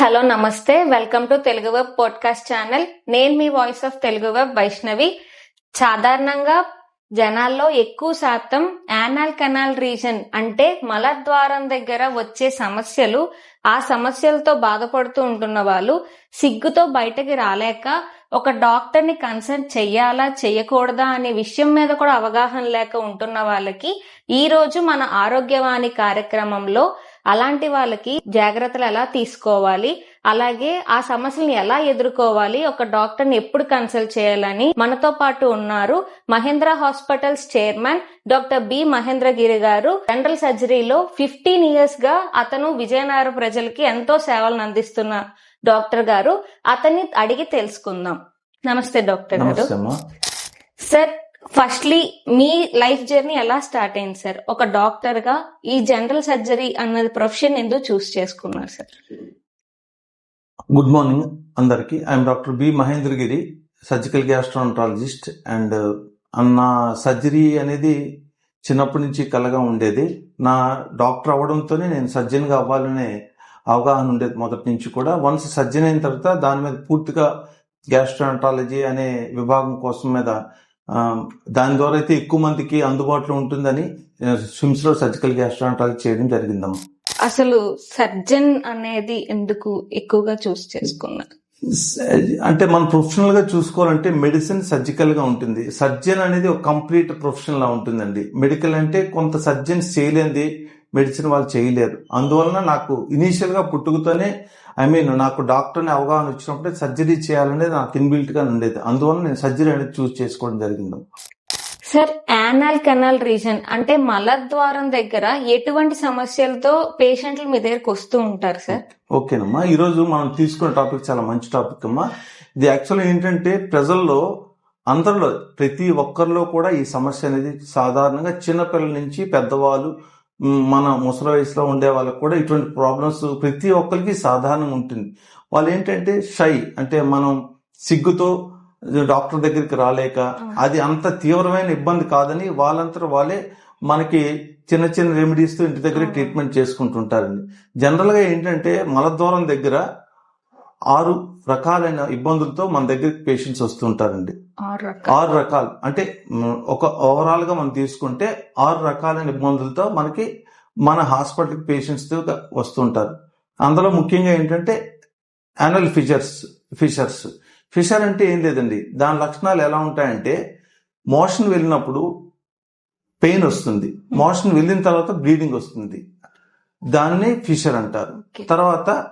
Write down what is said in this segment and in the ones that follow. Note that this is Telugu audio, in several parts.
హలో నమస్తే. Welcome to Telugu web podcast channel. నేను మీ voice of Telugu web Vaishnavi. సాధారణంగా జనాల్లో ఎక్కువ శాతం యానల్ కెనాల్ రీజన్ అంటే మలద్వారం దగ్గర వచ్చే సమస్యలు ఆ సమస్యలతో బాధపడుతూ ఉంటున్న వాళ్ళు సిగ్గుతో బయటకి రాలేక ఒక డాక్టర్ని కన్సల్ట్ చెయ్యాలా చెయ్యకూడదా అనే విషయం మీద కూడా అవగాహన లేక ఉంటున్న వాళ్ళకి ఈ రోజు మన ఆరోగ్యవాణి కార్యక్రమంలో అలాంటి వాళ్ళకి జాగ్రత్తలు ఎలా తీసుకోవాలి? అలాగే ఆ సమస్యల్ని ఎలా ఎదుర్కోవాలి? ఒక డాక్టర్ని ఎప్పుడు కన్సల్ట్ చేయాలని మనతో పాటు ఉన్నారు Mahendra hospitals chairman doctor B Mahendragiri గారు. జనరల్ సర్జరీలో ఫిఫ్టీన్ ఇయర్స్గా అతను విజయనగర ప్రజలకి ఎంతో సేవలను అందిస్తున్న డాక్టర్ గారు. అతన్ని అడిగి తెలుసుకుందాం. నమస్తే డాక్టర్ గారు. సార్ ఫస్ట్లీ మీ లైఫ్ జర్నీ ఎలా స్టార్ట్ అయింది సార్ ఒక డాక్టర్గా ఈ జనరల్ సర్జరీ అన్నది ప్రొఫెషన్ ఎందుకు చూస్ చేసుకున్నారు సార్ గుడ్ మార్నింగ్ అందరికి. I'm doctor B Mahendragiri surgical gastroenterologist and అన్న సర్జరీ అనేది చిన్నప్పటి నుంచి కలగా ఉండేది. నా డాక్టర్ అవ్వడంతోనే నేను సర్జన్గా అవ్వాలనే అవగాహన ఉండేది మొదటి నుంచి కూడా. వన్స్ సర్జన్ అయిన తర్వాత దాని మీద పూర్తిగా గ్యాస్ట్రాంట్రాలజీ అనే విభాగం కోసం మీద దాని ద్వారా అయితే ఎక్కువ మందికి అందుబాటులో ఉంటుందని స్విమ్స్లో సర్జికల్ గ్యాస్ట్రాంట్రాలజీ చేయడం జరిగిందమ్మా అసలు సర్జన్ అనేది ఎందుకు ఎక్కువగా చూస్ చేసుకున్నారు? అంటే మనం ప్రొఫెషనల్గా చూసుకోవాలంటే మెడిసిన్ సర్జికల్గా ఉంటుంది. సర్జన్ అనేది ఒక కంప్లీట్ ప్రొఫెషన్ లా ఉంటుందండి. మెడికల్ అంటే కొంత సర్జన్స్ చేయలేనిది మెడిసిన్ వాళ్ళు చేయలేరు అందువలన నాకు ఇనీషియల్గా పుట్టుకతోనే ఐ మీన్ నాకు డాక్టర్ని అవగాహన వచ్చినప్పుడే సర్జరీ చేయాలనేది నాకు ఇన్బిల్ట్గా ఉండేది. అందువల్ల నేను సర్జరీ అనేది చూస్ చేసుకోవడం జరిగింది. సార్ యానల్ కెనాల్ రీజన్ అంటే మలద్వారం దగ్గర ఎటువంటి సమస్యలతో పేషెంట్లు మీ దగ్గరకు వస్తూ ఉంటారు సార్? ఓకేనమ్మా. ఈరోజు మనం తీసుకున్న టాపిక్ చాలా మంచి టాపిక్ అమ్మా. ఇది యాక్చువల్ ఏంటంటే ప్రజల్లో అందరిలో ప్రతి ఒక్కరిలో కూడా ఈ సమస్య అనేది సాధారణంగా చిన్నపిల్లల నుంచి పెద్దవాళ్ళు మన ముసలి వయసులో ఉండే వాళ్ళకి కూడా ఇటువంటి ప్రాబ్లమ్స్ ప్రతి ఒక్కరికి సాధారణంగా ఉంటుంది. వాళ్ళు ఏంటంటే షై అంటే మనం సిగ్గుతో డాక్టర్ దగ్గరికి రాలేక అది అంత తీవ్రమైన ఇబ్బంది కాదని వాళ్ళంతా వాళ్ళే మనకి చిన్న చిన్న రెమెడీస్తో ఇంటి దగ్గర ట్రీట్మెంట్ చేసుకుంటుంటారండి. జనరల్గా ఏంటంటే మలద్వారం దగ్గర ఆరు రకాలైన ఇబ్బందులతో మన దగ్గరికి పేషెంట్స్ వస్తుంటారండి. ఆరు రకాలు. అంటే ఒక ఓవరాల్గా మనం తీసుకుంటే ఆరు రకాలైన ఇబ్బందులతో మనకి మన హాస్పిటల్ పేషెంట్స్ వస్తుంటారు. అందులో ముఖ్యంగా ఏంటంటే యానల్ ఫిషర్స్ ఫిషర్స్ ఫిషర్ అంటే ఏం లేదండి. దాని లక్షణాలు ఎలా ఉంటాయంటే మోషన్ వెళ్ళినప్పుడు పెయిన్ వస్తుంది. మోషన్ వెళ్ళిన తర్వాత బ్లీడింగ్ వస్తుంది. దాన్ని ఫిషర్ అంటారు. తర్వాత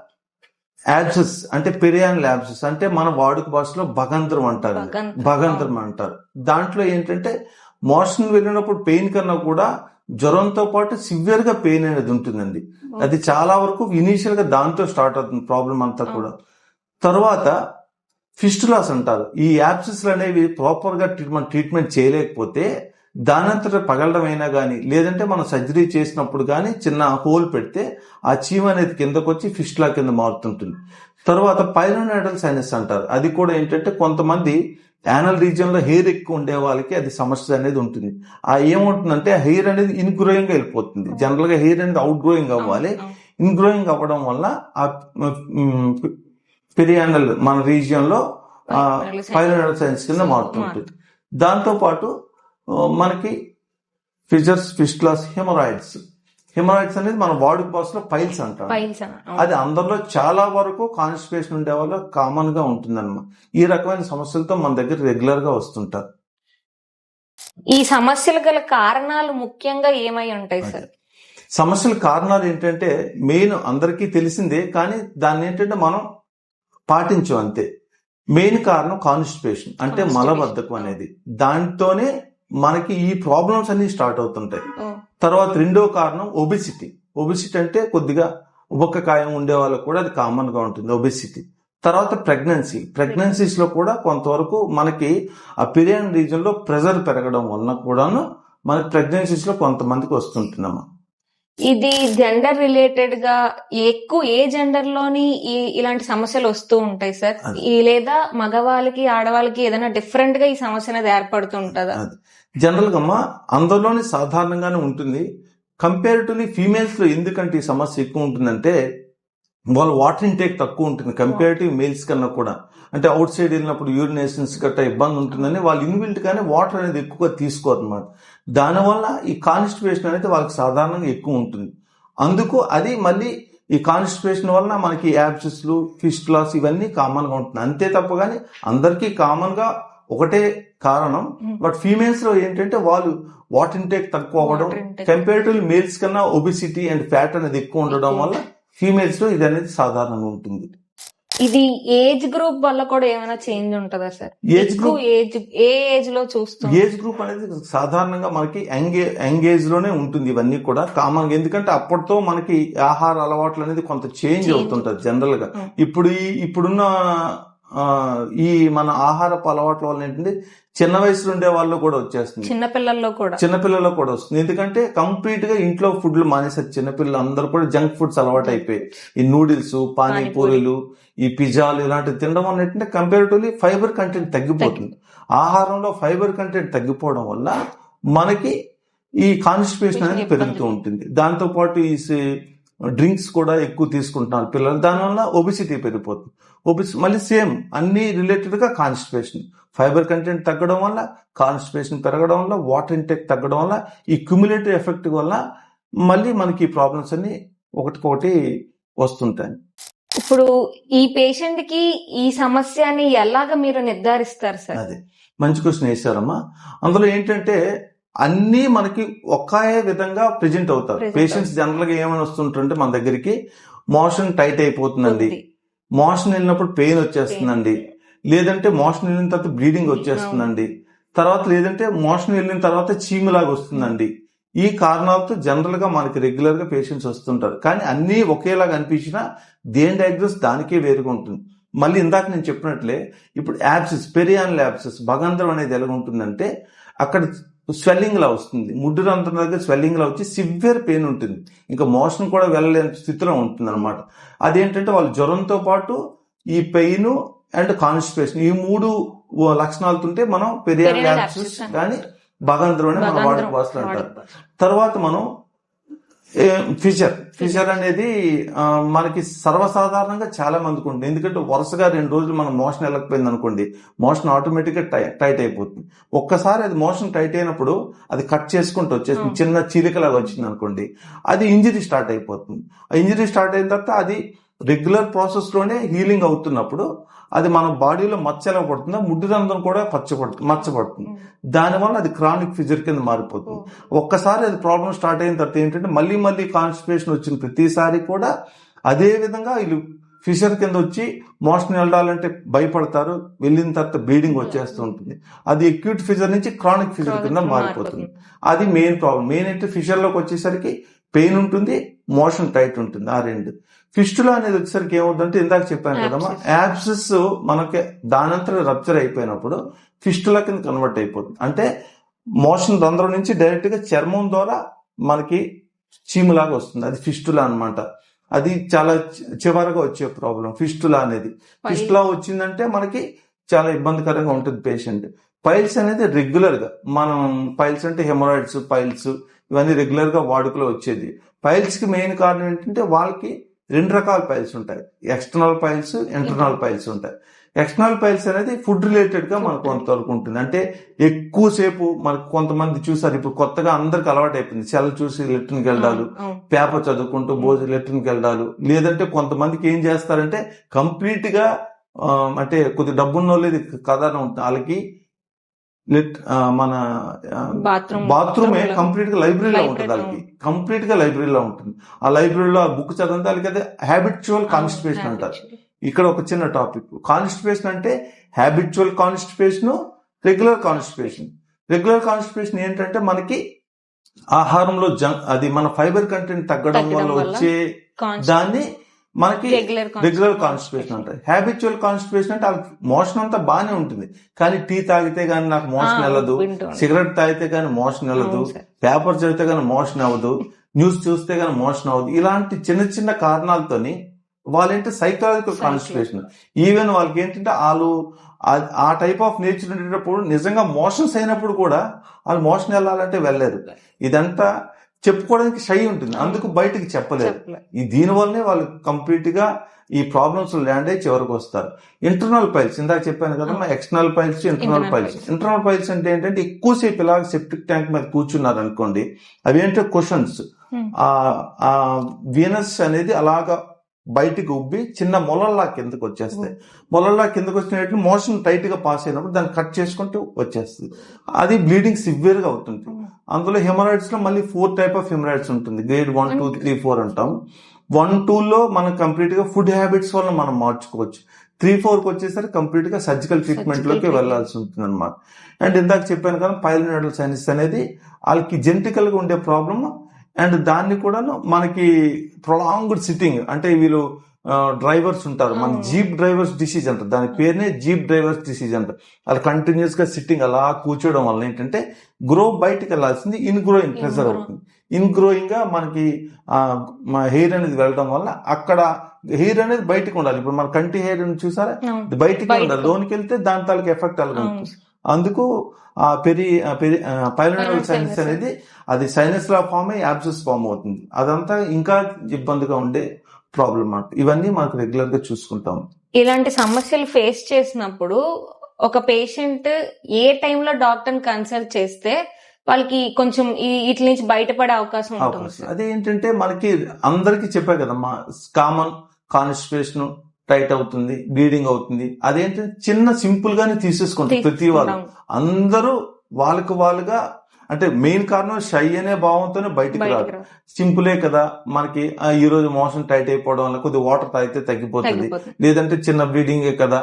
యాబ్సెస్ అంటే పెరియానల్ యాబ్సెస్ అంటే మన వాడుక భాషలో భగంత్రం అంటారు భగంత్రం. అంటారు. దాంట్లో ఏంటంటే మోషన్ వెళ్ళినప్పుడు పెయిన్ కన్నా కూడా జ్వరంతో పాటు సివియర్గా పెయిన్ అనేది ఉంటుందండి. అది చాలా వరకు ఇనీషియల్గా దాంతో స్టార్ట్ అవుతుంది ప్రాబ్లం అంతా కూడా. తర్వాత ఫిస్టులాస్ అంటారు. ఈ యాప్సెస్ అనేవి ప్రాపర్గా ట్రీట్మెంట్ ట్రీట్మెంట్ చేయలేకపోతే దానంతట పగలడం అయినా కానీ లేదంటే మనం సర్జరీ చేసినప్పుడు కానీ చిన్న హోల్ పెడితే ఆ చీమ అనేది కిందకు వచ్చి ఫిస్టులా కింద మారుతుంటుంది. తర్వాత పైలోనాడల్ సైనస్ అంటారు. అది కూడా ఏంటంటే కొంతమంది యానల్ రీజియన్లో హెయిర్ ఎక్కువ ఉండే వాళ్ళకి అది సమస్య అనేది ఉంటుంది. ఆ ఏముంటుందంటే హెయిర్ అనేది ఇన్ గ్రోయింగ్ వెళ్ళిపోతుంది జనరల్గా హెయిర్ అనేది అవుట్ గ్రోయింగ్ అవ్వాలి. ఇన్ గ్రోయింగ్ అవ్వడం వల్ల ఆ పెరియానల్ మన రీజియన్లో పైలోనాడల్ సైనస్ కింద మారుతుంటుంది. దాంతో పాటు ఆ, మనకి ఫిజర్స్ ఫిస్టులాస్ హెమరాయిడ్స్. హెమరాయిడ్స్ అనేది మన వాడుక భాషలో పైల్స్ అంటాం పైల్స్ అది అందరిలో చాలా వరకు కాన్స్టిపేషన్ ఉండే వాళ్ళ కామన్గా ఉంటుందన్నమాట. ఈ రకమైన సమస్యలతో మన దగ్గర రెగ్యులర్గా వస్తుంటారు. ఈ సమస్యలు గల కారణాలు ముఖ్యంగా ఏమై ఉంటాయి సార్? సమస్యల కారణాలు ఏంటంటే మెయిన్ అందరికీ తెలిసిందే కానీ దాన్ని ఏంటంటే మనం పాటించం అంతే. మెయిన్ కారణం కాన్స్టిపేషన్ అంటే. మలబద్ధకం అనేది. దాంతోనే మనకి ఈ ప్రాబ్లమ్స్ అన్ని స్టార్ట్ అవుతుంటాయి. తర్వాత రెండో కారణం ఒబిసిటీ ఒబిసిటీ అంటే కొద్దిగా ఉబక్కకాయం ఉండే వాళ్ళకు కూడా అది కామన్గా ఉంటుంది ఒబిసిటీ తర్వాత ప్రెగ్నెన్సీ ప్రెగ్నెన్సీస్లో కూడా కొంతవరకు మనకి ఆ పిరియన్ రీజన్లో ప్రెజర్ పెరగడం వలన కూడాను మనకి ప్రెగ్నెన్సీస్లో కొంతమందికి వస్తుంటుందమ్మా ఇది జెండర్ రిలేటెడ్గా ఎక్కువ ఏ జెండర్లోని ఇలాంటి సమస్యలు వస్తూ ఉంటాయి సార్? లేదా మగవాళ్ళకి ఆడవాళ్ళకి ఏదైనా డిఫరెంట్గా ఈ సమస్య అనేది ఏర్పడుతుంటదా జనరల్గా అమ్మా అందరిలోని సాధారణంగానే ఉంటుంది. కంపేరిటివ్లీ ఫీమేల్స్లో ఎందుకంటే ఈ సమస్య ఎక్కువ ఉంటుందంటే వాళ్ళ వాటర్ ఇంటేక్ తక్కువ ఉంటుంది. కంపేరిటివ్ మేల్స్ కన్నా కూడా. అంటే అవుట్ సైడ్ వెళ్ళినప్పుడు యూరినేషన్స్ గట్రా ఇబ్బంది ఉంటుందని వాళ్ళు ఇన్బిల్ట్ గానే వాటర్ అనేది ఎక్కువగా తీసుకోరు అనమాట దానివల్ల ఈ కాన్స్టిపేషన్ అనేది వాళ్ళకి సాధారణంగా ఎక్కువ ఉంటుంది. అందుకు అది మళ్ళీ ఈ కాన్స్టిపేషన్ వలన మనకి యాబ్సెస్లు ఫిస్టులాస్ ఇవన్నీ కామన్గా ఉంటుంది అంతే తప్ప కానీ అందరికీ కామన్గా ఒకటే కారణం. బట్ ఫీమేల్స్లో ఏంటంటే వాళ్ళు వాటర్ ఇంటేక్ తక్కువ అవ్వడం intake. కంపేరిటివ్ మేల్స్ కన్నా ఒబిసిటీ అండ్ ఫ్యాట్ అనేది ఎక్కువ ఉండడం వల్ల ఫీమేల్స్లో ఇది అనేది సాధారణంగా ఉంటుంది. ఇది ఏజ్ గ్రూప్ వల్ల కూడా ఏమైనా చేంజ్ ఉంటుందా సార్ ఏజ్ గ్రూప్ ఏజ్ ఏ ఏజ్లో చూస్తాం ఏజ్ గ్రూప్ అనేది సాధారణంగా మనకి యంగ్ యంగ్ ఏజ్లోనే ఉంటుంది ఇవన్నీ కూడా కామన్ ఎందుకంటే అప్పటితో మనకి ఆహార అలవాట్లు అనేది కొంత చేంజ్. అవుతుంటది జనరల్గా Hmm. ఇప్పుడు ఇప్పుడున్న ఈ మన ఆహారపు అలవాట్ల వల్ల ఏంటంటే చిన్న వయసులో ఉండే వాళ్ళు కూడా వచ్చేస్తుంది. చిన్న పిల్లల్లో కూడా. చిన్నపిల్లల్లో కూడా వస్తుంది. ఎందుకంటే కంప్లీట్గా ఇంట్లో ఫుడ్లు మానేసారు చిన్నపిల్లలు అందరూ కూడా జంక్ ఫుడ్స్ అలవాటు అయిపోయి ఈ నూడిల్స్ పానీపూరీలు ఈ పిజ్జాలు ఇలాంటివి తినడం వల్ల ఏంటంటే కంపారిటివ్లీ ఫైబర్ కంటెంట్ తగ్గిపోతుంది. ఆహారంలో ఫైబర్ కంటెంట్ తగ్గిపోవడం వల్ల మనకి ఈ కాన్స్టిపేషన్ అనేది. పెరుగుతూ ఉంటుంది. దాంతో పాటు ఈ డ్రింక్స్ కూడా ఎక్కువ తీసుకుంటున్నారు. పిల్లలు దానివల్ల ఒబిసిటీ పెరిగిపోతుంది. ఒబిసి మళ్ళీ సేమ్ అన్ని రిలేటెడ్గా కాన్స్టిపేషన్ ఫైబర్ కంటెంట్ తగ్గడం వల్ల కాన్స్టిపేషన్ పెరగడం వల్ల వాటర్ ఇంటెక్ తగ్గడం వల్ల ఈ క్యుములేటివ్ ఎఫెక్ట్ వల్ల మళ్ళీ మనకి ప్రాబ్లమ్స్ అన్ని ఒకటికొకటి వస్తుంటాయి. ఇప్పుడు ఈ పేషెంట్కి ఈ సమస్యని ఎలాగ మీరు నిర్ధారిస్తారు సార్? అది. మంచి క్వశ్చన్ వేశారమ్మా. అందులో ఏంటంటే అన్నీ మనకి ఒకే విధంగా ప్రెజెంట్ అవుతారు. పేషెంట్స్ జనరల్గా ఏమని వస్తుంటుంటే మన దగ్గరికి మోషన్ టైట్ అయిపోతుందండి. మోషన్ వెళ్ళినప్పుడు పెయిన్ వచ్చేస్తుందండి. లేదంటే మోషన్ వెళ్ళిన తర్వాత బ్లీడింగ్ వచ్చేస్తుందండి. తర్వాత లేదంటే మోషన్ వెళ్ళిన తర్వాత చీములాగా వస్తుందండి. ఈ కారణాలతో జనరల్గా మనకి రెగ్యులర్గా పేషెంట్స్ వస్తుంటారు. కానీ అన్నీ ఒకేలాగా అనిపించినా దేని డయాగ్నోస్ దానికే వేరుగా ఉంటుంది. మళ్ళీ ఇందాక నేను చెప్పినట్లే ఇప్పుడు యాబ్సెస్ పెరియాన్ యాబ్సెస్ భగంధ్రం అనేది ఎలా ఉంటుందంటే అక్కడ స్వెల్లింగ్ లా వస్తుంది. ముడ్డు రంధ్రం దగ్గర స్వెల్లింగ్ లా వచ్చి సివియర్ పెయిన్ ఉంటుంది. ఇంకా మోషన్ కూడా వెళ్ళలేని స్థితిలో ఉంటుంది అనమాట అదేంటంటే వాళ్ళు జ్వరంతో పాటు ఈ పెయిన్ అండ్ కాన్స్టిపేషన్ ఈ మూడు లక్షణాలతో ఉంటే మనం abscess కానీ భగంధ్రం అని మన వాడుక భాషలో అంటారు. తర్వాత మనం ఫిషర్ ఫిషర్ అనేది మనకి సర్వసాధారణంగా చాలా మందికి ఉంటుంది. ఎందుకంటే వరుసగా రెండు రోజులు మనం మోషన్ వెళ్ళకపోయింది అనుకోండి మోషన్ ఆటోమేటిక్గా టై- టైట్ అయిపోతుంది. ఒక్కసారి అది మోషన్ టైట్ అయినప్పుడు అది కట్ చేసుకుంటూ వచ్చేస్తుంది Hmm. చిన్న చీలికలాగా వచ్చింది అనుకోండి అది ఇంజరీ స్టార్ట్ అయిపోతుంది. ఆ ఇంజరీ స్టార్ట్ అయిన తర్వాత అది రెగ్యులర్ ప్రాసెస్లోనే హీలింగ్ అవుతున్నప్పుడు అది మన బాడీలో మచ్చలా పడుతుంది ముడ్డు రంధ్రం కూడా పచ్చబడుతుంది మచ్చబడుతుంది. దానివల్ల అది క్రానిక్ ఫిజర్ కింద మారిపోతుంది. ఒక్కసారి అది ప్రాబ్లం స్టార్ట్ అయిన తర్వాత ఏంటంటే మళ్ళీ మళ్ళీ కాన్స్టిపేషన్ వచ్చిన ప్రతిసారి కూడా అదే విధంగా వీళ్ళు ఫిషర్ కింద వచ్చి మోషన్ వెళ్ళాలంటే భయపడతారు వెళ్ళిన తర్వాత బ్లీడింగ్ వచ్చేస్తూ ఉంటుంది. అది అక్యూట్ ఫిజర్ నుంచి క్రానిక్ ఫిజర్ కింద మారిపోతుంది. అది మెయిన్ ప్రాబ్లం మెయిన్ అయితే ఫిషర్లోకి వచ్చేసరికి పెయిన్ ఉంటుంది మోషన్ టైట్ ఉంటుంది ఆ రెండు. ఫిస్టులా అనేది వచ్చేసరికి ఏమవుతుందంటే ఇందాక చెప్పాను కదమ్మా యాబ్సెస్ మనకి దానంతరం రప్చర్ అయిపోయినప్పుడు ఫిస్టులా కింద కన్వర్ట్ అయిపోతుంది. అంటే మోషన్ రంధ్రం నుంచి డైరెక్ట్గా చర్మం ద్వారా మనకి చీములాగా వస్తుంది. అది ఫిస్టులా అన్నమాట. అది చాలా చివరగా వచ్చే ప్రాబ్లం ఫిస్టులా అనేది. ఫిస్టులా వచ్చిందంటే మనకి చాలా ఇబ్బందికరంగా ఉంటుంది పేషెంట్. పైల్స్ అనేది రెగ్యులర్గా మనం పైల్స్ అంటే హెమరాయిడ్స్ పైల్స్ ఇవన్నీ రెగ్యులర్గా వాడుకలో వచ్చేది. పైల్స్కి మెయిన్ కారణం ఏంటంటే వాళ్ళకి రెండు రకాల పైల్స్ ఉంటాయి. ఎక్స్టర్నల్ పైల్స్ ఇంటర్నల్ పైల్స్ ఉంటాయి. ఎక్స్టర్నల్ పైల్స్ అనేది ఫుడ్ రిలేటెడ్గా మనకు కొంతవరకు ఉంటుంది. అంటే ఎక్కువసేపు మనకు కొంతమంది చూసారు. ఇప్పుడు కొత్తగా అందరికి అలవాటు అయిపోయింది. సెల్ చూసి లెట్రిన్కి వెళ్ళాలి. పేపర్ చదువుకుంటూ భోజనం లెట్రిన్కి వెళ్ళాలి. లేదంటే కొంతమందికి ఏం చేస్తారంటే కంప్లీట్గా అంటే కొద్ది డబ్బున్న వాళ్ళది కథ ఉంటుంది. వాళ్ళకి లెట్ మన బాత్రూమ్. కంప్లీట్గా లైబ్రరీలో ఉంటుంది వాళ్ళకి కంప్లీట్గా లైబ్రరీలో ఉంటుంది. ఆ లైబ్రరీలో ఆ బుక్ చదివితే వాళ్ళకి అదే హ్యాబిచువల్ కాన్స్టిపేషన్ అంటారు. ఇక్కడ ఒక చిన్న టాపిక్ కాన్స్టిపేషన్ అంటే habitual constipation regular constipation regular constipation ఏంటంటే మనకి ఆహారంలో జంక్ అది మన ఫైబర్ కంటెంట్ తగ్గడం వల్ల వచ్చే దాన్ని మనకి రెగ్యులర్ కాన్స్టిపేషన్ అంటారు హ్యాబిచువల్ కాన్స్టిపేషన్ అంటే వాళ్ళకి మోషన్ అంతా బాగానే ఉంటుంది. కానీ టీ తాగితే గానీ నాకు మోషన్ వెళ్ళదు. సిగరెట్ తాగితే గానీ మోషన్ వెళ్ళదు. పేపర్ చదివితే గానీ మోషన్ అవ్వదు. న్యూస్ చూస్తే గానీ మోషన్ అవ్వదు. ఇలాంటి చిన్న చిన్న కారణాలతోని వాళ్ళేంటి సైకలాజికల్ కాన్స్టిపేషన్ ఈవెన్ వాళ్ళకి ఏంటంటే వాళ్ళు ఆ- టైప్ ఆఫ్ నేచర్ ఉండేటప్పుడు నిజంగా మోషన్స్ అయినప్పుడు కూడా వాళ్ళు మోషన్ వెళ్ళాలంటే వెళ్ళలేరు ఇదంతా చెప్పుకోవడానికి షై ఉంటుంది. అందుకు బయటకి చెప్పలేరు చెప్పలే. ఈ దీని వల్లనే వాళ్ళు కంప్లీట్గా ఈ ప్రాబ్లమ్స్ ల్యాండ్ అయ్యి చివరికి వస్తారు. ఇంటర్నల్ పైల్స్ ఇందాక చెప్పాను కదా external piles internal piles. Internal piles అంటే ఏంటంటే ఎక్కువసేపు ఇలాగ సెప్టిక్ ట్యాంక్ మీద కూర్చున్నారు అనుకోండి అవి ఏంటో క్వశ్చన్స్. ఆ వీనస్ అనేది అలాగా బయటికి ఉబ్బి చిన్న మొలల్లా కిందకు వచ్చేస్తాయి. మొలల్లా కిందకు వచ్చినట్టు మోషన్ టైట్గా పాస్ అయినప్పుడు దాన్ని కట్ చేసుకుంటూ వచ్చేస్తుంది. అది బ్లీడింగ్ సివియర్గా అవుతుంది అందులో హెమరాయిడ్స్లో మళ్ళీ ఫోర్ టైప్ ఆఫ్ హెమరాయిడ్స్ ఉంటుంది. Grade one two three four అంటాం. వన్ టూ లో మనం కంప్లీట్గా ఫుడ్ హ్యాబిట్స్ వల్ల మనం మార్చుకోవచ్చు. త్రీ ఫోర్కి వచ్చేసరికి కంప్లీట్గా సర్జికల్ ట్రీట్మెంట్లోకి. వెళ్ళాల్సి ఉంటుంది అనమాట అండ్ ఇందాక చెప్పాను కదా పైలినడల్ సైనస్ అనేది వాళ్ళకి జెనటికల్గా ఉండే ప్రాబ్లమ్ అండ్ దాన్ని కూడాను మనకి ప్రొలాంగ్డ్ సిట్టింగ్ అంటే వీళ్ళు డ్రైవర్స్ ఉంటారు మన. జీప్ డ్రైవర్స్ డిసీజ్ అంటారు దాని పేరునే జీప్ డ్రైవర్స్ డిసీజ్ అంటారు వాళ్ళు కంటిన్యూస్గా సిట్టింగ్ అలా కూర్చోవడం వల్ల ఏంటంటే గ్రో బయటకు వెళ్ళాల్సింది ఇన్ గ్రోయింగ్ ప్రెజర్. అవుతుంది ఇన్ గ్రోయింగ్గా మనకి హెయిర్ అనేది వెళ్ళడం వల్ల అక్కడ హెయిర్ అనేది బయటకు ఉండాలి ఇప్పుడు మన కంటి హెయిర్ చూసారా బయటికి. ఉండాలి లోనికి వెళ్తే దాని తాలూకు ఎఫెక్ట్ అలాగే. ఉంటుంది అందుకు ఆ పెరి పెరి పైలనల్ సైనస్. అనేది అది సైనస్ లా ఫామ్ అయ్యి యాబ్సెస్ ఫామ్ అవుతుంది అదంతా ఇంకా ఇబ్బందిగా ఉండే ప్రాబ్లం అన్నమాట ఇవన్నీ మనకు రెగ్యులర్గా చూసుకుంటాం. ఇలాంటి సమస్యలు ఫేస్ చేసినప్పుడు ఒక పేషెంట్ ఏ టైంలో డాక్టర్ కన్సల్ట్ చేస్తే వాళ్ళకి కొంచెం ఈ- వీటి నుంచి బయటపడే అవకాశం ఉంటుంది అదేంటంటే మనకి అందరికి చెప్పా కదమ్మా కామన్ కాన్స్టిపేషన్ టైట్ అవుతుంది బ్లీడింగ్ అవుతుంది. అదేంటంటే చిన్న సింపుల్ గానే తీసేసుకుంటారు ప్రతి వాళ్ళు. అందరూ వాళ్ళకు వాళ్ళుగా అంటే మెయిన్ కారణం షై అనే భావంతోనే బయటికి రాదు. సింపులే కదా మనకి ఈ రోజు మోషన్ టైట్ అయిపోవడం వల్ల కొద్దిగా వాటర్ తాగితే తగ్గిపోతుంది. లేదంటే చిన్న బ్లీడింగే కదా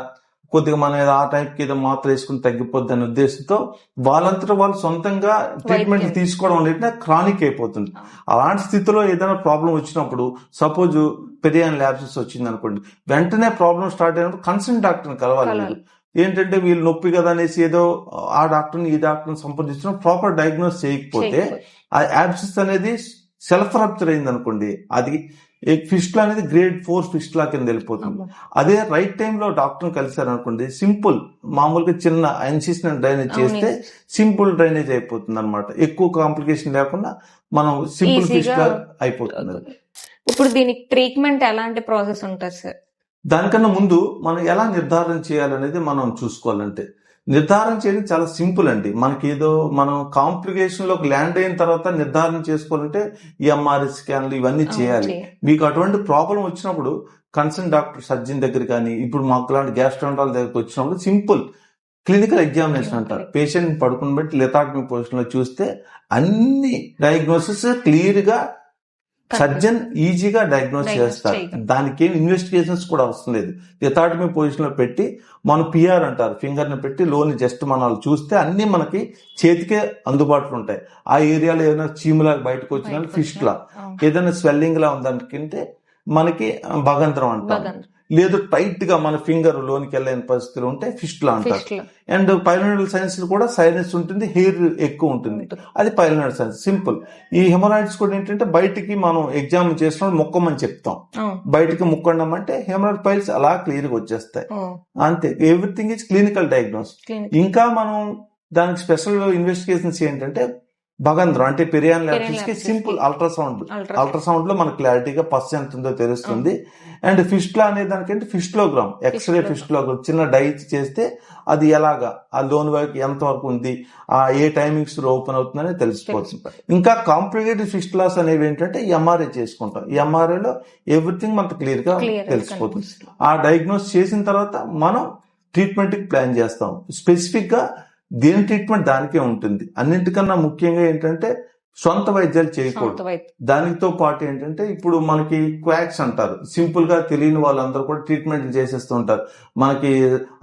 కొద్దిగా మన ఏదో ఆ టైప్కి ఏదో మాత్ర వేసుకుని తగ్గిపోద్ది అనే ఉద్దేశంతో వాళ్ళంతటా వాళ్ళు సొంతంగా ట్రీట్మెంట్. తీసుకోవడం అనేది క్రానిక్ అయిపోతుంది. అలాంటి స్థితిలో ఏదైనా ప్రాబ్లం వచ్చినప్పుడు సపోజ్ పెరియాన్ ల్యాబ్సెస్ వచ్చింది అనుకోండి వెంటనే ప్రాబ్లం స్టార్ట్ అయినప్పుడు కన్సల్ట్ డాక్టర్ని కలవాలి. ఏంటంటే వీళ్ళు నొప్పి కదా అనేసి ఏదో ఆ డాక్టర్ని ఈ డాక్టర్ని సంప్రదించడం ప్రాపర్ డయాగ్నోస్ చేయకపోతే. ఆ యాబ్సిస్ అనేది సెల్ఫ్ రప్చర్ అయింది అనుకోండి అది ఫిస్ట్లా అనేది గ్రేడ్ ఫోర్ ఫిస్ట్లా కింద వెళ్ళిపోతుంది. అదే రైట్ టైంలో డాక్టర్ కలిసారు అనుకోండి సింపుల్ మామూలుగా చిన్న ఇన్సిషన్ డ్రైనేజ్ చేస్తే. సింపుల్ డ్రైనేజ్ అయిపోతుంది అనమాట ఎక్కువ కాంప్లికేషన్ లేకుండా మనం సింపుల్ Easy ఫిస్ట్గా అయిపోతుంది. ఇప్పుడు దీనికి ట్రీట్మెంట్ ఎలాంటి ప్రాసెస్ ఉంటుంది సార్ దానికన్నా ముందు మనం ఎలా నిర్ధారణ చేయాలనేది మనం చూసుకోవాలంటే నిర్ధారణ చేయడం చాలా సింపుల్ అండి. మనకి ఏదో మనం కాంప్లికేషన్లోకి ల్యాండ్ అయిన తర్వాత నిర్ధారణ చేసుకోవాలంటే ఎంఆర్ఐ స్కాన్లు ఇవన్నీ చేయాలి. మీకు అటువంటి ప్రాబ్లం వచ్చినప్పుడు కన్సర్న్ డాక్టర్ సర్జన్ దగ్గర కానీ ఇప్పుడు మాకు లాంటి గ్యాస్ట్రాంటాల దగ్గరికి వచ్చినప్పుడు సింపుల్ క్లినికల్ ఎగ్జామినేషన్ అంటారు. పేషెంట్ పడుకుని బట్టి లెథాటమీ పొజిషన్లో చూస్తే అన్ని డయాగ్నోసిస్ క్లియర్గా సర్జన్ ఈజీగా డయాగ్నోస్ చేస్తారు. దానికి ఏం ఇన్వెస్టిగేషన్స్ కూడా అవసరం లేదు. లెథాటమీ పొజిషన్లో పెట్టి మనం పిఆర్ అంటారు. ఫింగర్ని పెట్టి లోని జస్ట్ మనం చూస్తే అన్ని మనకి చేతికే అందుబాటులో ఉంటాయి. ఆ ఏరియాలో ఏదైనా చీములాగా బయటకు వచ్చిన ఫిస్ట్ లా. ఏదైనా స్వెల్లింగ్ లా ఉందనుకుంటే మనకి భగంతరం అంటాం బగన్ లేదు టైట్గా మన ఫింగర్ లోనికి వెళ్ళని పరిస్థితులు ఉంటే ఫిస్ట్ లా అంటారు అండ్ పైలనల్ సైన్స్ కూడా సైనస్ ఉంటుంది హెయిర్ ఎక్కువ ఉంటుంది. అది పైలనల్ సైన్స్ సింపుల్. ఈ హెమరాయిడ్స్ కూడా ఏంటంటే బయటికి మనం ఎగ్జామ్ చేసినప్పుడు మొక్కమని చెప్తాం. బయటికి ముక్కండం అంటే హెమరాయిడ్ పైల్స్ అలా క్లియర్గా వచ్చేస్తాయి అంతే. Everything is clinical diagnosis. ఇంకా మనం దానికి స్పెషల్ ఇన్వెస్టిగేషన్స్ ఏంటంటే భగంధ్రం అంటే పెరియాన్ ల్యాబ్స్కి సింపుల్. అల్ట్రాసౌండ్. అల్ట్రాసౌండ్. లో మనకు క్లారిటీగా పస్ ఎంత ఉందో తెలుస్తుంది. అండ్ ఫిస్ట్లా అనే దానికంటే ఫిస్ట్లోగ్రామ్. ఎక్స్రే. ఫిస్ట్లోగ్రామ్. చిన్న డై చేస్తే అది ఎలాగా? ఆ లోన్ వరకు ఎంత వరకు ఉంది? ఆ ఏ టైమింగ్స్లో ఓపెన్ అవుతుందని తెలిసిపోతుంది. ఇంకా కాంప్లికేటెడ్ ఫిస్ట్లాస్ అనేవి ఏంటంటే ఎంఆర్ఐ చేసుకుంటాం. ఎంఆర్ఐ లో ఎవ్రీథింగ్ మనకు క్లియర్గా తెలిసిపోతుంది. ఆ డయాగ్నోస్ చేసిన తర్వాత మనం ట్రీట్మెంట్కి ప్లాన్ చేస్తాం. స్పెసిఫిక్గా దేని ట్రీట్మెంట్ దానికే ఉంటుంది. అన్నింటికన్నా ముఖ్యంగా ఏంటంటే సొంత వైద్యాలు చేయకూడదు. దానితో పాటు ఏంటంటే ఇప్పుడు మనకి క్వాక్స్ అంటారు. సింపుల్గా తెలియని వాళ్ళందరూ కూడా ట్రీట్మెంట్ చేసేస్తూ ఉంటారు. మనకి